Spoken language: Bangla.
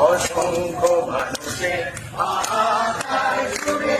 অসংখ্য মানুষের আকাশ জুড়ে